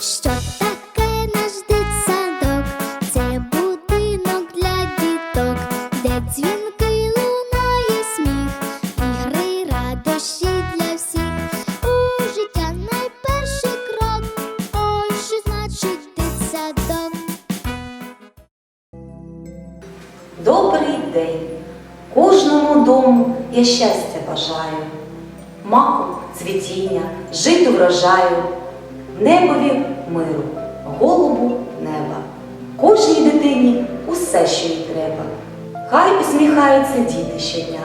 Що таке наш дитсадок? Це будинок для діток, де дзвінки лунає сміх, ігри, радощі для всіх. У життя найперший крок. Ой, що значить? Добрий день! Кожному дому я щастя бажаю, маку цвітіння, житу врожаю, небові миру, голубу неба. Кожній дитині усе, що їй треба. Хай усміхаються діти щодня.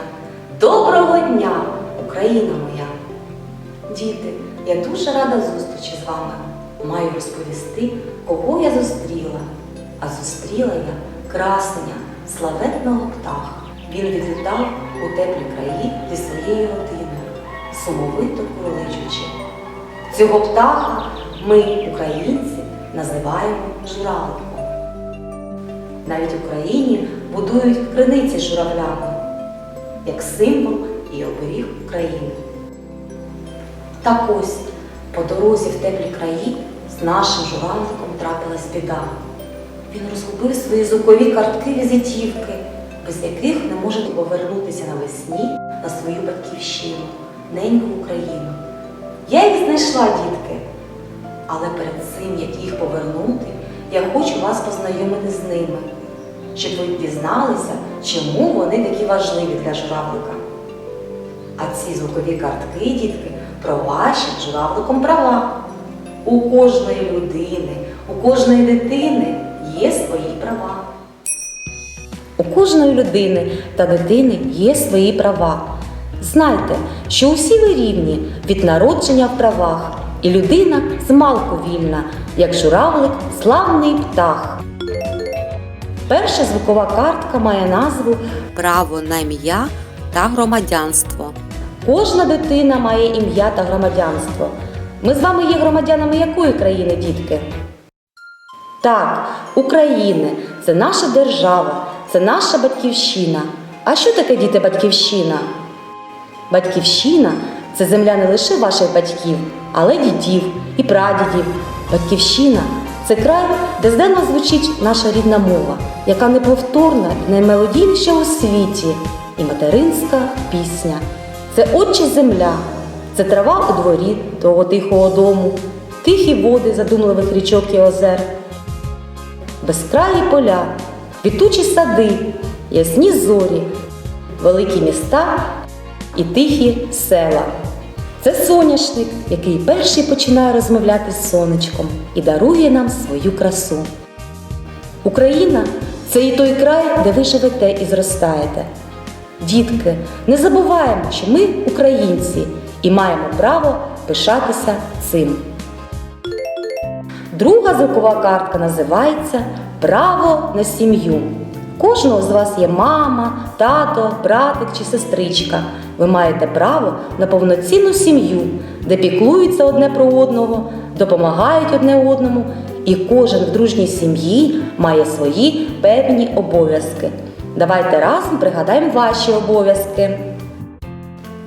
Доброго дня, Україна моя! Діти, я дуже рада зустрічі з вами. Маю розповісти, кого я зустріла. А зустріла я красення, славетного птаха. Він відлітав у теплі краї зі своєю родиною, сумовито курличучи. Цього птаха ми, українці, називаємо журавликом. Навіть в Україні будують криниці журавлями, як символ і оберіг України. Так ось, по дорозі в теплі краї з нашим журавликом трапилась біда. Він розгубив свої звукові картки візитівки, без яких не може повернутися навесні на свою батьківщину, неньку Україну. Я їх знайшла, дітки. Але перед цим, як їх повернути, я хочу вас познайомити з ними, щоб ви дізналися, чому вони такі важливі для журавлика. А ці звукові картки, дітки, про ваші журавликом права. У кожної людини, у кожної дитини є свої права. У кожної людини та дитини є свої права. Знайте, що усі ви рівні від народження в правах, і людина змалку вільна, як журавлик славний птах. Перша звукова картка має назву право на ім'я та громадянство. Кожна дитина має ім'я та громадянство. Ми з вами є громадянами якої країни, дітки? Так, України. Це наша держава, це наша батьківщина. А що таке діти батьківщина? Батьківщина це земля не лише ваших батьків, але дідів і прадідів. Батьківщина це край, де зденно звучить наша рідна мова, яка неповторна і наймелодійніша у світі, і материнська пісня. Це отче земля, це трава у дворі того тихого дому, тихі води задумливих річок і озер, безкраї поля, квітучі сади, ясні зорі, великі міста і тихі села. Це соняшник, який перший починає розмовляти з сонечком і дарує нам свою красу. Україна це і той край, де ви живете і зростаєте. Дітки, не забуваємо, що ми українці і маємо право пишатися цим. Друга звукова картка називається Право на сім'ю. Кожного з вас є мама, тато, братик чи сестричка. Ви маєте право на повноцінну сім'ю, де піклуються одне про одного, допомагають одне одному, і кожен в дружній сім'ї має свої певні обов'язки. Давайте разом пригадаємо ваші обов'язки.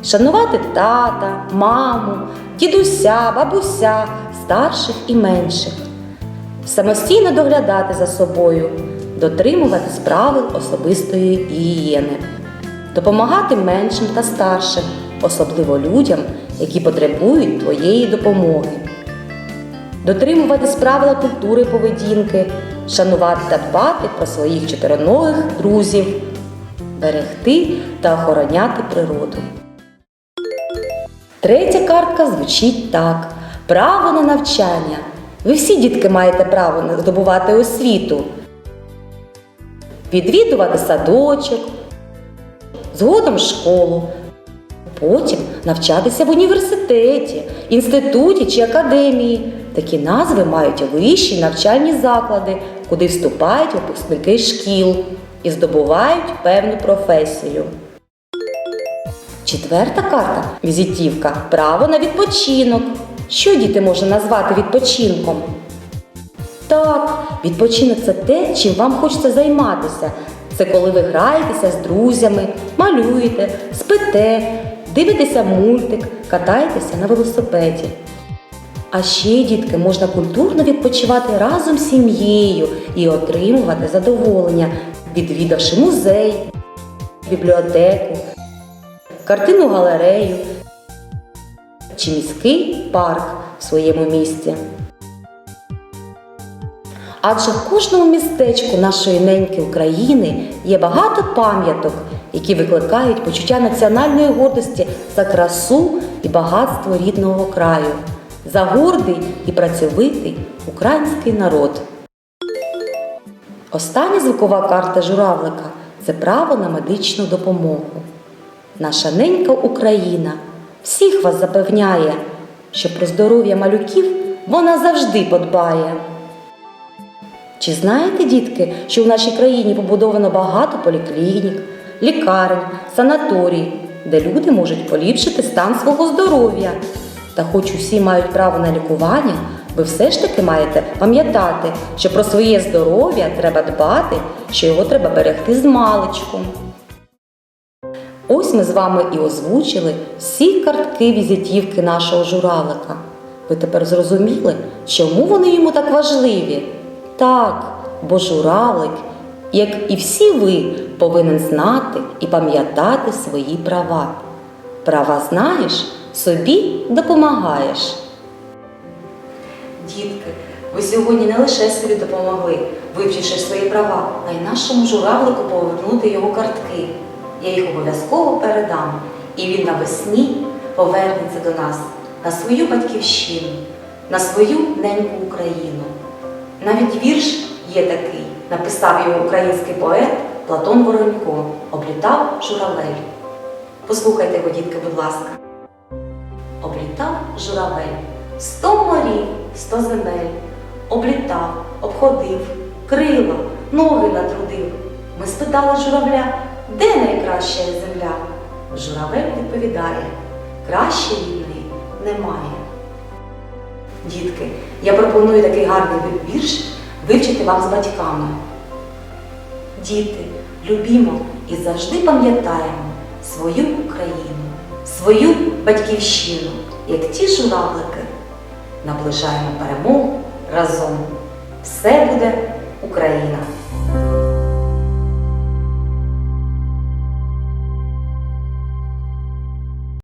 Шанувати тата, маму, дідуся, бабуся, старших і менших. Самостійно доглядати за собою, дотримуватись правил особистої гігієни, допомагати меншим та старшим, особливо людям, які потребують твоєї допомоги. Дотримуватись правила культури поведінки, шанувати та дбати про своїх чотироногих друзів, берегти та охороняти природу. Третя картка звучить так: право на навчання. Ви всі дітки маєте право здобувати освіту, відвідувати садочок, згодом школу, потім навчатися в університеті, інституті чи академії. Такі назви мають вищі навчальні заклади, куди вступають випускники шкіл і здобувають певну професію. Четверта карта візитівка право на відпочинок. Що діти можна назвати відпочинком? Так, відпочинок це те, чим вам хочеться займатися. Це коли ви граєтеся з друзями, малюєте, спите, дивитеся мультик, катаєтеся на велосипеді. А ще, дітки, можна культурно відпочивати разом з сім'єю і отримувати задоволення, відвідавши музей, бібліотеку, картину галерею чи міський парк в своєму місті. Адже в кожному містечку нашої неньки України є багато пам'яток, які викликають почуття національної гордості за красу і багатство рідного краю, за гордий і працьовитий український народ. Остання звукова карта журавлика це право на медичну допомогу. Наша ненька Україна всіх вас запевняє, що про здоров'я малюків вона завжди подбає. Чи знаєте, дітки, що в нашій країні побудовано багато поліклінік, лікарень, санаторій, де люди можуть поліпшити стан свого здоров'я? Та хоч усі мають право на лікування, ви все ж таки маєте пам'ятати, що про своє здоров'я треба дбати, що його треба берегти з маличку. Ось ми з вами і озвучили всі картки візитівки нашого журавлика. Ви тепер зрозуміли, чому вони йому так важливі? Так, бо журавлик, як і всі ви, повинен знати і пам'ятати свої права. Права знаєш, собі допомагаєш. Дітки, ви сьогодні не лише собі допомогли, вивчивши свої права, а й нашому журавлику повернути його картки. Я їх обов'язково передам, і він навесні повернеться до нас на свою батьківщину, на свою неньку Україну. Навіть вірш є такий, написав його український поет Платон Воронько, облітав журавель. Послухайте його, дітки, будь ласка. Облітав журавель, сто морів, сто земель, облітав, обходив, крила, ноги натрудив. Ми спитали журавля, де найкраща земля? Журавель відповідає, краще війни немає. Дітки, я пропоную такий гарний вірш вивчити вам з батьками. Діти, любімо і завжди пам'ятаємо свою Україну, свою батьківщину, як ті журавлики. Наближаємо перемогу разом. Все буде Україна!